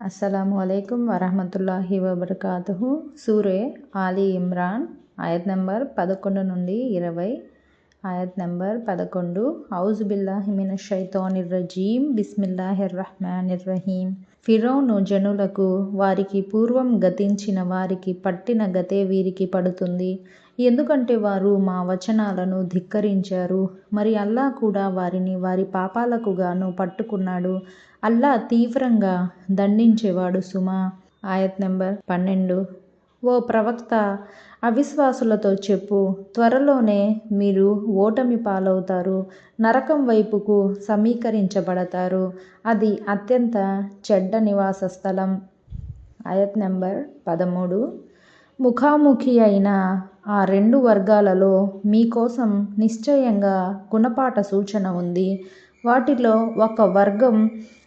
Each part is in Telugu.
అస్సలాము అయికం వరహమతుల్లాహి వబర్కాతు సూరే ఆలీ ఇమ్రాన్ ఆయత్ నెంబర్ పదకొండు నుండి ఇరవై. ఆయత్ నెంబర్ పదకొండు. ఔజు బిల్లాహిమిన షైతోనిర్ రజీం బిస్మిల్లాహిర్ రహమానిర్ రహీం. ఫిరౌను జనులకు వారికి పూర్వం గతించిన వారికి పట్టిన గతే వీరికి పడుతుంది. ఎందుకంటే వారు మా వచనాలను ధిక్కరించారు. మరి అల్లా కూడా వారిని వారి పాపాలకు గాను పట్టుకున్నాడు. అల్లా తీవ్రంగా దండించేవాడు సుమా. ఆయత్ నెంబర్ పన్నెండు. ఓ ప్రవక్త అవిశ్వాసులతో చెప్పు. త్వరలోనే మీరు ఓటమి పాలవుతారు. నరకం వైపుకు సమీకరించబడతారు. అది అత్యంత చెడ్డ నివాస స్థలం. ఆయత్ నెంబర్ పదమూడు. ముఖాముఖి అయిన ఆ రెండు వర్గాలలో మీకోసం నిశ్చయంగా గుణపాఠ సూచన ఉంది. వాటిలో ఒక వర్గం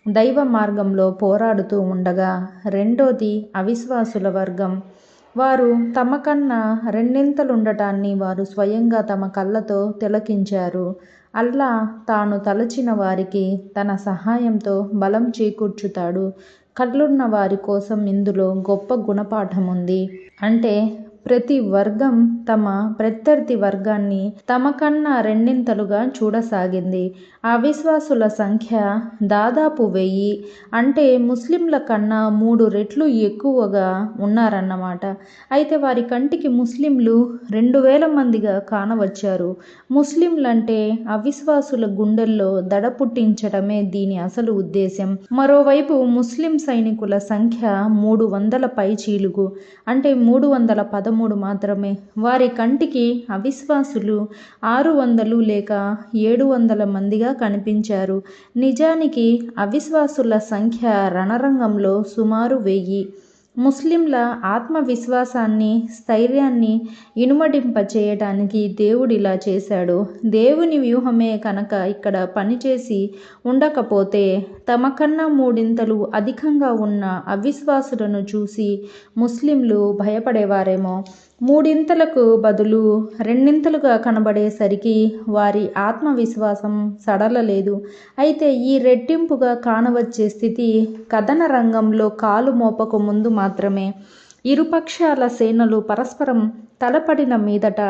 దైవ మార్గంలో పోరాడుతూ ఉండగా రెండోది అవిశ్వాసుల వర్గం. వారు తమ కన్నా రెండింతలుండటాన్ని వారు స్వయంగా తమ కళ్ళతో తిలకించారు. అల్లా తాను తలచిన వారికి తన సహాయంతో బలం చేకూర్చుతాడు. కళ్ళున్న వారి కోసం ఇందులో గొప్ప గుణపాఠం ఉంది అంటే ప్రతి వర్గం తమ ప్రత్యర్థి వర్గాన్ని తమ కన్నా రెండింతలుగా చూడసాగింది. అవిశ్వాసుల సంఖ్య దాదాపు వెయ్యి. అంటే ముస్లింల కన్నా మూడు రెట్లు ఎక్కువగా ఉన్నారన్నమాట. అయితే వారి కంటికి ముస్లింలు రెండు వేల మందిగా కానవచ్చారు. ముస్లింలంటే అవిశ్వాసుల గుండెల్లో దడ పుట్టించడమే దీని అసలు ఉద్దేశం మరోవైపు ముస్లిం సైనికుల సంఖ్య మూడు వందల పైచీలుగు. అంటే మూడు వందల పదమూడు మాత్రమే. వారి కంటికి అవిశ్వాసులు ఆరు వందలు లేక ఏడు వందల మందిగా కనిపించారు. నిజానికి అవిశ్వాసుల సంఖ్య రణరంగంలో సుమారు వెయ్యి. ముస్లింల ఆత్మవిశ్వాసాన్ని స్థైర్యాన్ని ఇనుమడింప చేయటానికి దేవుడు ఇలా చేశాడు. దేవుని వ్యూహమే కనుక ఇక్కడ పనిచేసి ఉండకపోతే తమ కన్నా మూడింతలు అధికంగా ఉన్న అవిశ్వాసులను చూసి ముస్లింలు భయపడేవారేమో. మూడింతలకు బదులు రెండింతలుగా కనబడేసరికి వారి ఆత్మవిశ్వాసం సడలలేదు. అయితే ఈ రెట్టింపుగా కానవచ్చే స్థితి కథన రంగంలో కాలు మోపక ముందు మాత్రమే. ఇరుపక్షాల సేనలు పరస్పరం తలపడిన మీదట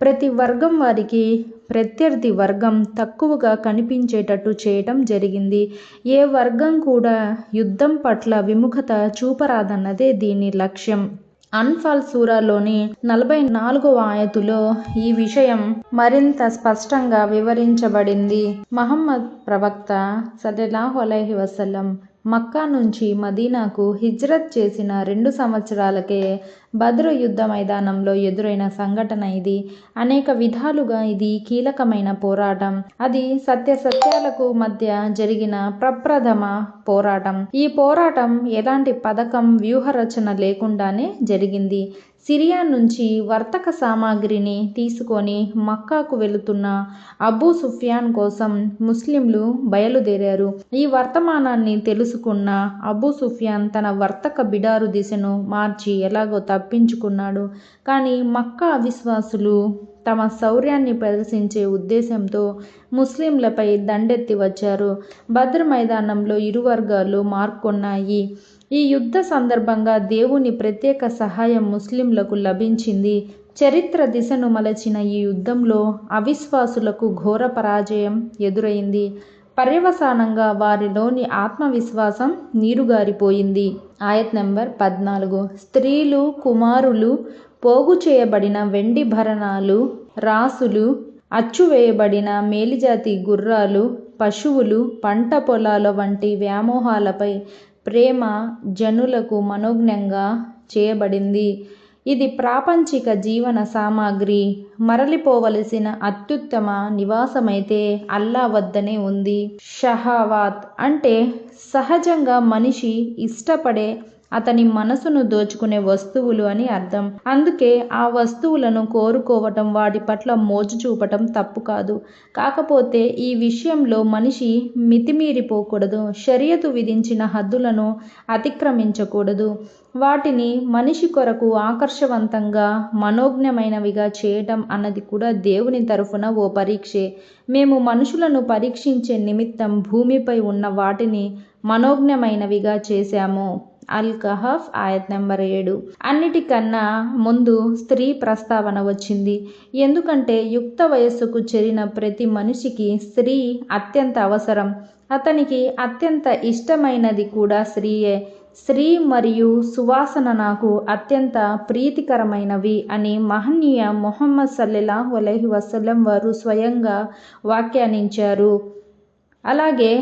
ప్రతి వర్గం వారికి ప్రత్యర్థి వర్గం తక్కువగా కనిపించేటట్టు చేయటం జరిగింది. ఏ వర్గం కూడా యుద్ధం పట్ల విముఖత చూపరాదన్నదే దీని లక్ష్యం. అన్ఫాల్ సూరాలోని నలభై నాలుగవ ఆయతులో ఈ విషయం మరింత స్పష్టంగా వివరించబడింది. మహమ్మద్ ప్రవక్త సల్లల్లాహు అలైహి వసల్లం మక్కా నుంచి మదీనాకు హిజ్రత్ చేసిన రెండు సంవత్సరాలకే బద్రు యుద్ధ మైదానంలో ఎదురైన సంఘటన ఇది. అనేక విధాలుగా ఇది కీలకమైన పోరాటం. అది సత్యసత్యాలకు మధ్య జరిగిన ప్రప్రథమ పోరాటం. ఈ పోరాటం ఎలాంటి పథకం వ్యూహరచన లేకుండానే జరిగింది. సిరియా నుంచి వర్తక సామాగ్రిని తీసుకొని మక్కాకు వెళుతున్న అబూ సుఫియాన్ కోసం ముస్లింలు బయలుదేరారు. ఈ వర్తమానాన్ని తెలుసుకున్న అబూ సుఫియాన్ తన వర్తక బిడారు దిశను మార్చి ఎలాగో తప్పించుకున్నాడు. కానీ మక్కా అవిశ్వాసులు తమ శౌర్యాన్ని ప్రదర్శించే ఉద్దేశంతో ముస్లింలపై దండెత్తి వచ్చారు. భద్ర మైదానంలో ఇరు వర్గాలు మార్కొన్నాయి. ఈ యుద్ధ సందర్భంగా దేవుని ప్రత్యేక సహాయం ముస్లింలకు లభించింది. చరిత్ర దిశను మలచిన ఈ యుద్ధంలో అవిశ్వాసులకు ఘోర పరాజయం ఎదురైంది. పర్యవసానంగా వారిలోని ఆత్మవిశ్వాసం నీరుగారిపోయింది. ఆయత్ నెంబర్ పద్నాలుగు. స్త్రీలు కుమారులు పోగు చేయబడిన వెండి భరణాలు రాసులు అచ్చువేయబడిన మేలిజాతి గుర్రాలు పశువులు పంట పొలాల వంటి వ్యామోహాలపై ప్రేమ జనులకు మనోజ్ఞంగా చేయబడింది. ఇది ప్రాపంచిక జీవన సామాగ్రి. మరలిపోవలసిన అత్యుత్తమ నివాసమైతే అల్లా వద్దనే ఉంది. షహావాత్ అంటే సహజంగా మనిషి ఇష్టపడే అతని మనసును దోచుకునే వస్తువులు అని అర్థం. అందుకే ఆ వస్తువులను కోరుకోవటం వాటి పట్ల మోజు చూపటం తప్పు కాదు. కాకపోతే ఈ విషయంలో మనిషి మితిమీరిపోకూడదు. షరియతు విధించిన హద్దులను అతిక్రమించకూడదు. వాటిని మనిషి కొరకు ఆకర్షవంతంగా మనోజ్ఞమైనవిగా చేయటం అన్నది కూడా దేవుని తరఫున ఓ పరీక్షే. మేము మనుషులను పరీక్షించే నిమిత్తం భూమిపై ఉన్న వాటిని మనోజ్ఞమైనవిగా చేశాము. అల్ కహఫ్ ఆయత్ నెంబర్ ఏడు. అన్నిటికన్నా ముందు స్త్రీ ప్రస్తావన వచ్చింది. ఎందుకంటే యుక్త వయస్సుకు చేరిన ప్రతి మనిషికి స్త్రీ అత్యంత అవసరం. అతనికి అత్యంత ఇష్టమైనది కూడా స్త్రీయే. స్త్రీ మరియు సువాసన నాకు అత్యంత ప్రీతికరమైనవి అని మహనీయ మొహమ్మద్ సల్లెలాహు అలైహి వసలం వారు స్వయంగా వ్యాఖ్యానించారు. అలాగే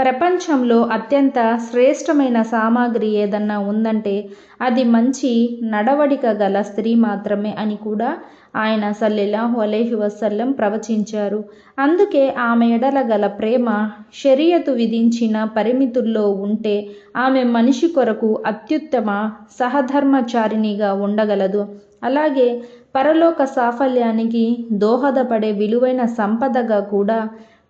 ప్రపంచంలో అత్యంత శ్రేష్టమైన సామాగ్రి ఏదన్నా ఉందంటే అది మంచి నడవడిక గల స్త్రీ మాత్రమే అని కూడా ఆయన సల్లెలాహు అలైహి వసల్లం ప్రవచించారు. అందుకే ఆమె ఎడల గల ప్రేమ షరియతు విధించిన పరిమితుల్లో ఉంటే ఆమె మనిషి కొరకు అత్యుత్తమ సహధర్మచారిణిగా ఉండగలదు. అలాగే పరలోక సాఫల్యానికి దోహదపడే విలువైన సంపదగా కూడా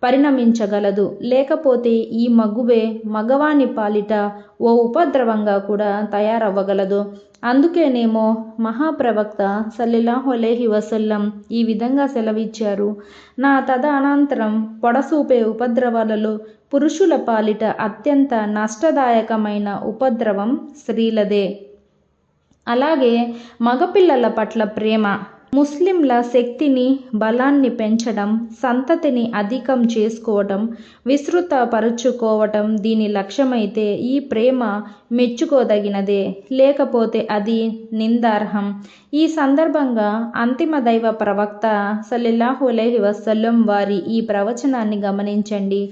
పరిణమించగలదు. లేకపోతే ఈ మగువే మగవాని పాలిట ఓ ఉపద్రవంగా కూడా తయారవ్వగలదు. అందుకేనేమో మహాప్రవక్త సల్లిలాహులేహి వసల్లం ఈ విధంగా సెలవిచ్చారు. నా తదనంతరం పొడసూపే ఉపద్రవాలలో పురుషుల పాలిట అత్యంత నష్టదాయకమైన ఉపద్రవం స్త్రీలదే. అలాగే మగపిల్లల పట్ల ప్రేమ ముస్లింల శక్తిని బలాన్ని పెంచడం సంతతిని అధికం చేసుకోవటం విస్తృతపరుచుకోవటం దీని లక్ష్యమైతే ఈ ప్రేమ మెచ్చుకోదగినదే. లేకపోతే అది నిందార్హం. ఈ సందర్భంగా అంతిమ దైవ ప్రవక్త సల్లెల్లాహు వసల్లం వారి ఈ ప్రవచనాన్ని గమనించండి.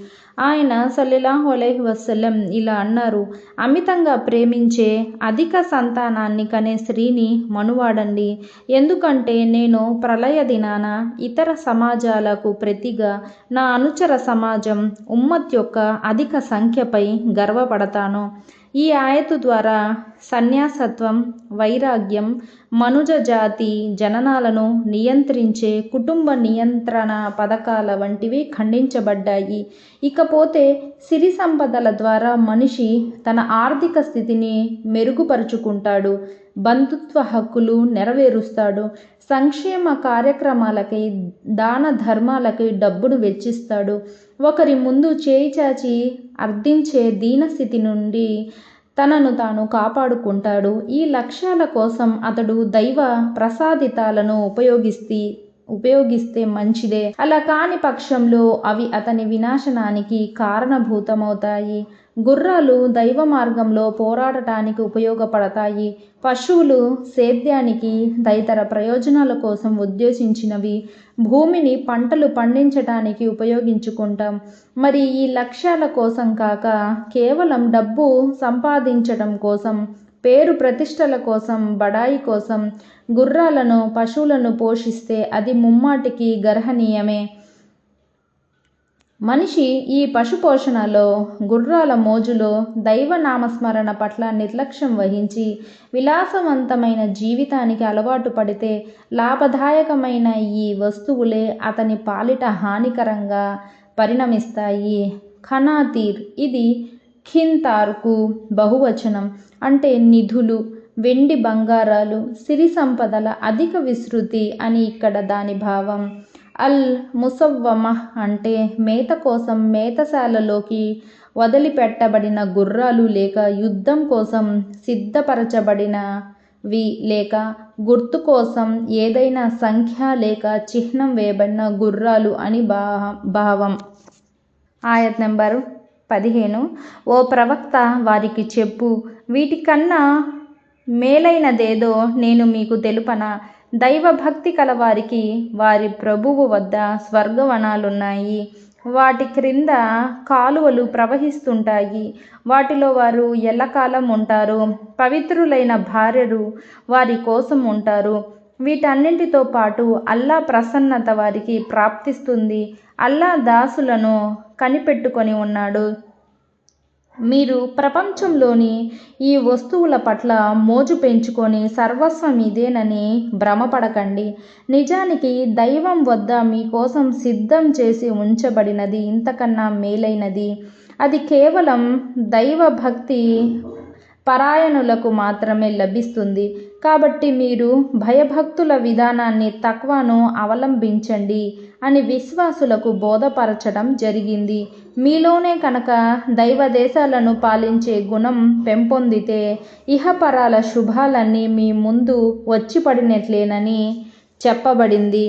ఆయన సల్లెలాహు అలైహి వసల్లం ఇలా అన్నారు అమితంగా ప్రేమించే అధిక సంతానాన్ని కనే స్త్రీని మనువాడండి. ఎందుకంటే నేను ప్రళయ దినాన ఇతర సమాజాలకు ప్రతిగా నా అనుచర సమాజం ఉమ్మత్ యొక్క అధిక సంఖ్యపై గర్వపడతాను. ఈ ఆయతు ద్వారా సన్యాసత్వం వైరాగ్యం మనుజ జాతి జననాలను నియంత్రించే కుటుంబ నియంత్రణ పథకాల వంటివి ఖండించబడ్డాయి. ఇకపోతే సిరి సంపదల ద్వారా మనిషి తన ఆర్థిక స్థితిని మెరుగుపరుచుకుంటాడు బంధుత్వ హక్కులు నెరవేరుస్తాడు సంక్షేమ కార్యక్రమాలకై దాన ధర్మాలకై డబ్బును వెచ్చిస్తాడు. ఒకరి ముందు చేయి చాచి అర్థించే దీనస్థితి నుండి తనను తాను కాపాడుకుంటాడు. ఈ లక్ష్యాల కోసం అతడు దైవ ప్రసాదితాలను ఉపయోగిస్తే ఉపయోగిస్తే మంచిదే. అలా కాని పక్షంలో అవి అతని వినాశనానికి కారణభూతమవుతాయి. గుర్రాలు దైవ మార్గంలో పోరాడటానికి ఉపయోగపడతాయి. పశువులు సేద్యానికి తదితర ప్రయోజనాల కోసం ఉద్దేశించినవి. భూమిని పంటలు పండించటానికి ఉపయోగించుకుంటాం. మరి ఈ లక్ష్యాల కోసం కాక కేవలం డబ్బు సంపాదించడం కోసం పేరు ప్రతిష్టల కోసం బడాయి కోసం గుర్రాలను పశువులను పోషిస్తే అది ముమ్మాటికి గర్హనీయమే. మనిషి ఈ పశుపోషణలో గుర్రాల మోజులో దైవ నామస్మరణ పట్ల నిర్లక్ష్యం వహించి విలాసవంతమైన జీవితానికి అలవాటు పడితే లాభదాయకమైన ఈ వస్తువులే అతని పాలిట హానికరంగా పరిణమిస్తాయి. ఖనాతీర్ ఇది ఖింతార్కు బహువచనం అంటే నిధులు వెండి బంగారాలు సిరి సంపదల అధిక విస్తృతి అని ఇక్కడ దాని భావం. అల్ ముసవ్వమ అంటే మేత కోసం మేతశాలలోకి వదిలిపెట్టబడిన గుర్రాలు లేక యుద్ధం కోసం సిద్ధపరచబడినవి లేక గుర్తు కోసం ఏదైనా సంఖ్య లేక చిహ్నం వేయబడిన గుర్రాలు అని భా భావం. ఆయత్ నెంబర్ పదిహేను. ఓ ప్రవక్త వారికి చెప్పు వీటికన్నా మేలైనదేదో నేను మీకు తెలుపనా? దైవభక్తి కలవారికి వారి ప్రభువు వద్ద స్వర్గవనాలున్నాయి. వాటి క్రింద కాలువలు ప్రవహిస్తుంటాయి. వాటిలో వారు ఎల్లకాలం ఉంటారు. పవిత్రులైన భార్యలు వారి కోసం ఉంటారు. వీటన్నింటితో పాటు అల్లా ప్రసన్నత వారికి ప్రాప్తిస్తుంది. అల్లా దాసులను కనిపెట్టుకొని ఉన్నాడు. మీరు ప్రపంచంలోని ఈ వస్తువుల పట్ల మోజు పెంచుకొని సర్వస్వం ఇదేనని భ్రమపడకండి. నిజానికి దైవం వద్ద మీకోసం సిద్ధం చేసి ఉంచబడినది ఇంతకన్నా మేలైనది. అది కేవలం దైవ భక్తి పరాయణులకు మాత్రమే లభిస్తుంది. కాబట్టి మీరు భయభక్తుల విధానాన్ని తక్వాను అవలంబించండి అని విశ్వాసులకు బోధపరచడం జరిగింది. మీలోనే కనుక దైవదేశాలను పాలించే గుణం పెంపొందితే ఇహపరాల శుభాలన్నీ మీ ముందు వచ్చి పడినట్లేనని చెప్పబడింది.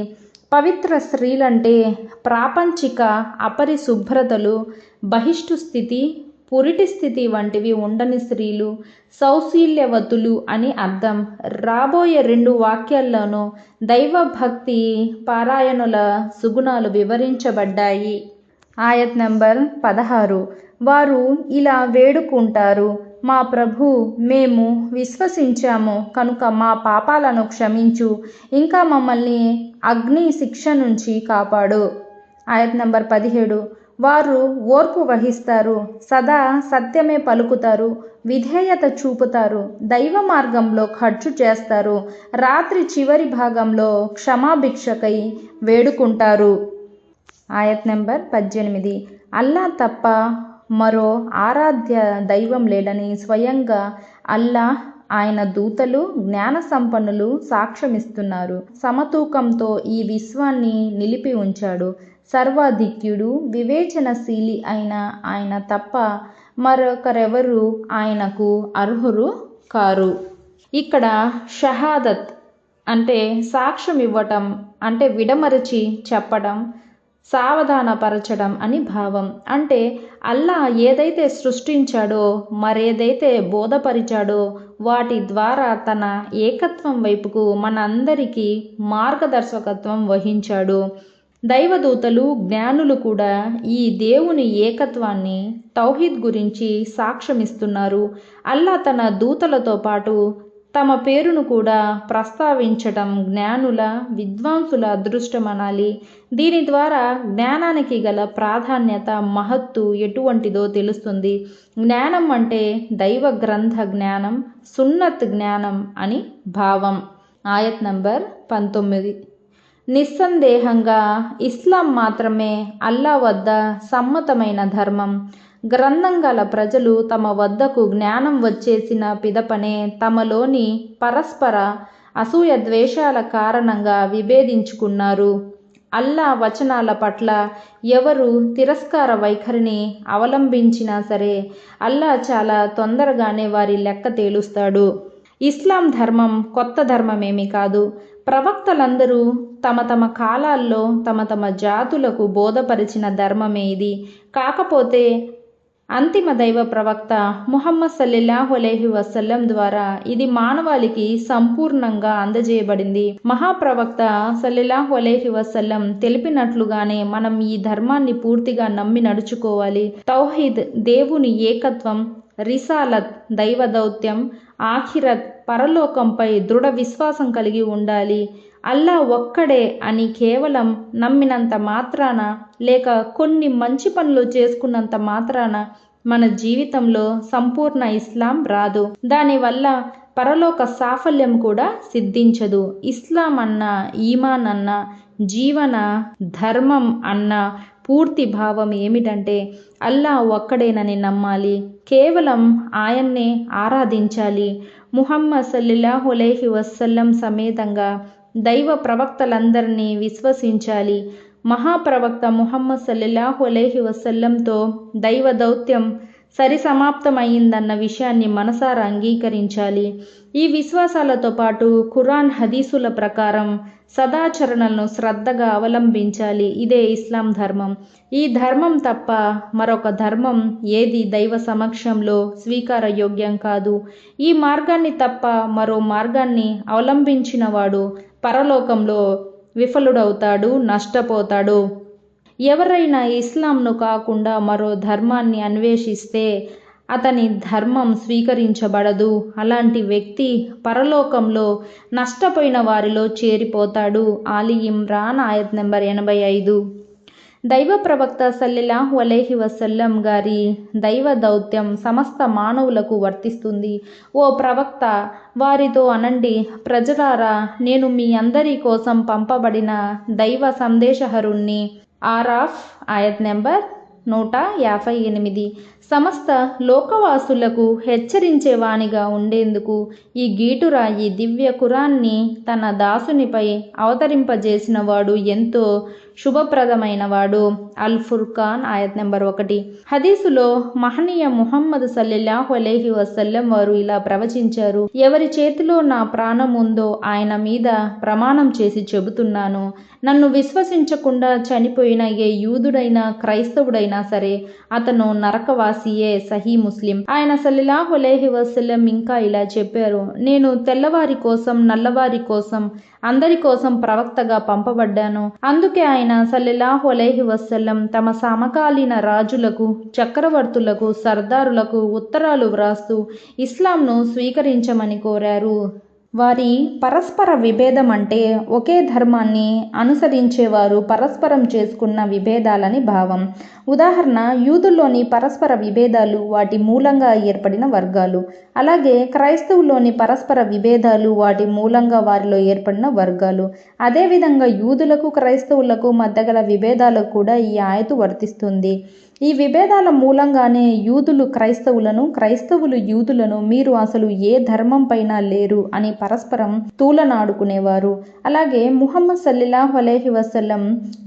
పవిత్ర స్త్రీలంటే ప్రాపంచిక అపరిశుభ్రతలు బహిష్టు స్థితి పురిటి స్థితి వంటివి ఉండని స్త్రీలు సౌశీల్యవతులు అని అర్థం. రాబోయే రెండు వాక్యాల్లోనూ దైవభక్తి పారాయణుల సుగుణాలు వివరించబడ్డాయి. ఆయత్ నంబర్ పదహారు. వారు ఇలా వేడుకుంటారు మా ప్రభు మేము విశ్వసించాము కనుక మా పాపాలను క్షమించు ఇంకా మమ్మల్ని అగ్ని శిక్ష నుంచి కాపాడు ఆయత్ నంబర్ పదిహేడు. వారు ఓర్పు వహిస్తారు సదా సత్యమే పలుకుతారు విధేయత చూపుతారు దైవ మార్గంలో ఖర్చు చేస్తారు రాత్రి చివరి భాగంలో క్షమాభిక్షకై వేడుకుంటారు. ఆయత్ నెంబర్ పద్దెనిమిది. అల్లా తప్ప మరో ఆరాధ్య దైవం లేడని స్వయంగా అల్లా ఆయన దూతలు జ్ఞాన సంపన్నులు సాక్ష్యమిస్తున్నారు. సమతూకంతో ఈ విశ్వాన్ని నిలిపి ఉంచాడు. సర్వాధిక్యుడు వివేచనశీలి అయిన ఆయన తప్ప మరొకరెవరు ఆయనకు అర్హురు కారు. ఇక్కడ షహాదత్ అంటే సాక్ష్యం ఇవ్వటం అంటే విడమరచి చెప్పడం సావధానపరచడం అని భావం. అంటే అల్లా ఏదైతే సృష్టించాడో మరేదైతే బోధపరిచాడో వాటి ద్వారా తన ఏకత్వం వైపుకు మనందరికీ మార్గదర్శకత్వం వహించాడు. దైవదూతలు జ్ఞానులు కూడా ఈ దేవుని ఏకత్వాన్ని తౌహీద్ గురించి సాక్ష్యమిస్తున్నారు. అల్లా తన దూతలతో పాటు తమ పేరును కూడా ప్రస్తావించటం జ్ఞానుల విద్వాంసుల అదృష్టమనాలి. దీని ద్వారా జ్ఞానానికి గల ప్రాధాన్యత మహత్తు ఎటువంటిదో తెలుస్తుంది. జ్ఞానం అంటే దైవ గ్రంథ జ్ఞానం సున్నత్ జ్ఞానం అని భావం. ఆయత్ నంబర్ పంతొమ్మిది. నిస్సందేహంగా ఇస్లాం మాత్రమే అల్లా వద్ద సమ్మతమైన ధర్మం. గ్రంథం గల ప్రజలు తమ వద్దకు జ్ఞానం వచ్చేసిన పిదపనే తమలోని పరస్పర అసూయ ద్వేషాల కారణంగా విభేదించుకున్నారు. అల్లా వచనాల పట్ల ఎవరు తిరస్కార వైఖరిని అవలంబించినా సరే అల్లా చాలా తొందరగానే వారి లెక్క తేలుస్తాడు. ఇస్లాం ధర్మం కొత్త ధర్మమేమి కాదు. ప్రవక్తలందరూ తమ తమ కాలాల్లో తమ తమ జాతులకు బోధపరిచిన ధర్మమే ఇది. కాకపోతే అంతిమ దైవ ప్రవక్త ముహమ్మద్ సల్లెల్లాహు అలైహి వసల్లం ద్వారా ఇది మానవాళికి సంపూర్ణంగా అందజేయబడింది. మహాప్రవక్త సల్లెల్లాహు అలైహి వసల్లం తెలిపినట్లుగానే మనం ఈ ధర్మాన్ని పూర్తిగా నమ్మి నడుచుకోవాలి. తౌహీద్ దేవుని ఏకత్వం రిసాలత్ దైవ దౌత్యం ఆఖిరత్ పరలోకంపై దృఢ విశ్వాసం కలిగి ఉండాలి. అల్లా ఒక్కడే అని కేవలం నమ్మినంత మాత్రాన లేక కొన్ని మంచి పనులు చేసుకున్నంత మాత్రాన మన జీవితంలో సంపూర్ణ ఇస్లాం రాదు. దానివల్ల పరలోక సాఫల్యం కూడా సిద్ధించదు. ఇస్లాం అన్న ఈమాన్ అన్న జీవన ధర్మం అన్న పూర్తి భావం ఏమిటంటే అల్లా ఒక్కడేనని నమ్మాలి. కేవలం ఆయన్నే ఆరాధించాలి. ముహమ్మద్ సల్లిల్లాహు అలైహి వసల్లం సమేతంగా దైవ ప్రవక్తలందరినీ విశ్వసించాలి. మహాప్రవక్త ముహమ్మద్ సల్లెల్లాహు అలైహి వసల్లంతో దైవ దౌత్యం సరిసమాప్తమైందన్న విషయాన్ని మనసారా అంగీకరించాలి. ఈ విశ్వాసాలతో పాటు ఖురాన్ హదీసుల ప్రకారం సదాచరణలను శ్రద్ధగా అవలంబించాలి. ఇదే ఇస్లాం ధర్మం. ఈ ధర్మం తప్ప మరొక ధర్మం ఏది దైవ సమక్షంలో స్వీకారయోగ్యం కాదు. ఈ మార్గాన్ని తప్ప మరో మార్గాన్ని అవలంబించినవాడు పరలోకంలో విఫలుడవుతాడు నష్టపోతాడు. ఎవరైనా ఇస్లాంను కాకుండా మరో ధర్మాన్ని అన్వేషిస్తే అతని ధర్మం స్వీకరించబడదు. అలాంటి వ్యక్తి పరలోకంలో నష్టపోయిన వారిలో చేరిపోతాడు. ఆలి ఇమ్రాన్ ఆయత్ నెంబర్ ఎనభై ఐదు. దైవ ప్రవక్త సల్లెలాహు అలేహి వసల్లం గారి దైవ దౌత్యం సమస్త మానవులకు వర్తిస్తుంది. ఓ ప్రవక్త వారితో అనండి ప్రజలారా నేను మీ అందరి కోసం పంపబడిన దైవ సందేశహరుణ్ణి ఆరాఫ్ ఆయత్ నెంబర్ నూట యాభై ఎనిమిది. సమస్త లోకవాసులకు హెచ్చరించేవానిగా ఉండేందుకు ఈ గీటురాయి దివ్య కురాన్ని తన దాసునిపై అవతరింపజేసినవాడు ఎంతో శుభప్రదమైన వాడు అల్ ఫుర్ఖాన్ ఆయత్ నెంబర్ ఒకటి. హదీసులో మహనీయ ముహమ్మద్ సల్లెల్లాహు అలైహి వసల్లం వారు ఇలా ప్రవచించారు. ఎవరి చేతిలో నా ప్రాణం ఉందో ఆయన మీద ప్రమాణం చేసి చెబుతున్నాను. నన్ను విశ్వసించకుండా చనిపోయిన ఏ యూదుడైనా క్రైస్తవుడైనా సరే అతను నరకవాసియే సహీ ముస్లిం. ఆయన సల్లిలాహు అలైహి వసల్లం ఇంకా ఇలా చెప్పారు. నేను తెల్లవారి కోసం నల్లవారి కోసం అందరి కోసం ప్రవక్తగా పంపబడ్డాను. అందుకే ఆయన సల్లెలాహు అలైహి వసల్లం తమ సమకాలీన రాజులకు చక్రవర్తులకు సర్దారులకు ఉత్తరాలు వ్రాస్తూ ఇస్లాంను స్వీకరించమని కోరారు. వారి పరస్పర విభేదం అంటే ఒకే ధర్మాన్ని అనుసరించేవారు పరస్పరం చేసుకున్న విభేదాలని భావం. ఉదాహరణ యూదుల్లోని పరస్పర విభేదాలు వాటి మూలంగా ఏర్పడిన వర్గాలు. అలాగే క్రైస్తవులోని పరస్పర విభేదాలు వాటి మూలంగా వారిలో ఏర్పడిన వర్గాలు. అదేవిధంగా యూదులకు క్రైస్తవులకు మధ్య గల విభేదాలకు కూడా ఈ ఆయతు వర్తిస్తుంది. ఈ విభేదాల మూలంగానే యూదులు క్రైస్తవులను క్రైస్తవులు యూదులను మీరు అసలు ఏ ధర్మం పైన లేరు అని పరస్పరం తూలనాడుకునేవారు. అలాగే ముహమ్మద్ సల్లిలాహు అలహి వసలం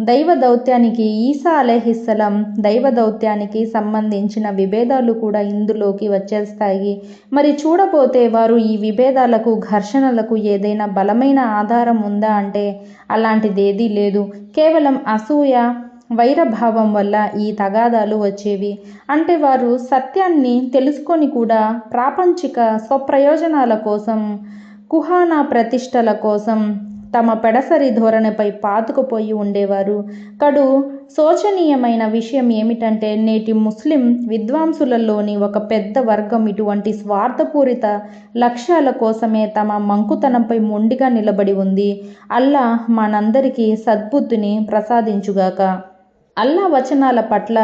దైవ దౌత్యానికి ఈసా అలహిస్సలం దైవ దౌత్యానికి సంబంధించిన విభేదాలు కూడా ఇందులోకి వచ్చేస్తాయి. మరి చూడబోతే వారు ఈ విభేదాలకు ఘర్షణలకు ఏదైనా బలమైన ఆధారం ఉందా అంటే అలాంటిదేదీ లేదు. కేవలం అసూయ వైరభావం వల్ల ఈ తగాదాలు వచ్చేవి. అంటే వారు సత్యాన్ని తెలుసుకొని కూడా ప్రాపంచిక స్వప్రయోజనాల కోసం కుహానా ప్రతిష్టల కోసం తమ పెడసరి ధోరణిపై పాతుకుపోయి ఉండేవారు. కడు శోచనీయమైన విషయం ఏమిటంటే నేటి ముస్లిం విద్వాంసులలోని ఒక పెద్ద వర్గం ఇటువంటి స్వార్థపూరిత లక్ష్యాల కోసమే తమ మంకుతనంపై మొండిగా నిలబడి ఉంది. అల్లా మనందరికీ సద్బుద్ధిని ప్రసాదించుగాక. అల్లా వచనాల పట్ల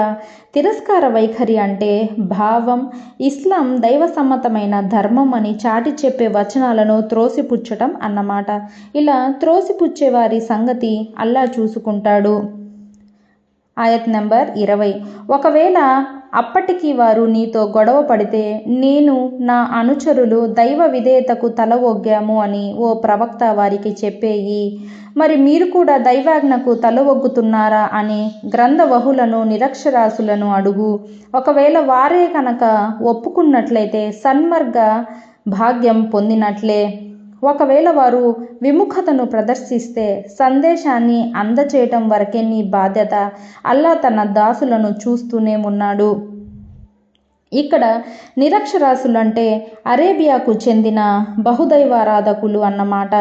తిరస్కార వైఖరి అంటే భావం ఇస్లాం దైవసమ్మతమైన ధర్మం అని చాటి చెప్పే వచనాలను త్రోసిపుచ్చటం అన్నమాట. ఇలా త్రోసిపుచ్చే వారి సంగతి అల్లా చూసుకుంటాడు. ఆయత్ నెంబర్ ఇరవై. ఒకవేళ అప్పటికి వారు నీతో గొడవ పడితే నేను నా అనుచరులు దైవ విధేయతకు తల ఒగ్గాము అని ఓ ప్రవక్త వారికి చెప్పేయి. మరి మీరు కూడా దైవాజ్ఞకు తల ఒగ్గుతున్నారా అని గ్రంథవహులను నిరక్షరాసులను అడుగు. ఒకవేళ వారే కనుక ఒప్పుకున్నట్లయితే సన్మర్గ భాగ్యం పొందినట్లే. ఒకవేళ వారు విముఖతను ప్రదర్శిస్తే సందేశాన్ని అందచేయటం వరకే నీ బాధ్యత. అల్లా తన దాసులను చూస్తూనే ఉన్నాడు. ఇక్కడ నిరక్షరాసులంటే అరేబియాకు చెందిన బహుదైవారాధకులు అన్నమాట.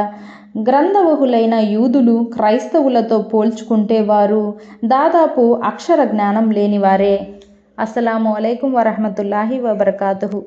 గ్రంథవహులైన యూదులు క్రైస్తవులతో పోల్చుకుంటే వారు దాదాపు అక్షర జ్ఞానం లేనివారే. అస్సలం అయికం వరహమతుల్లాహి వబర్కాతు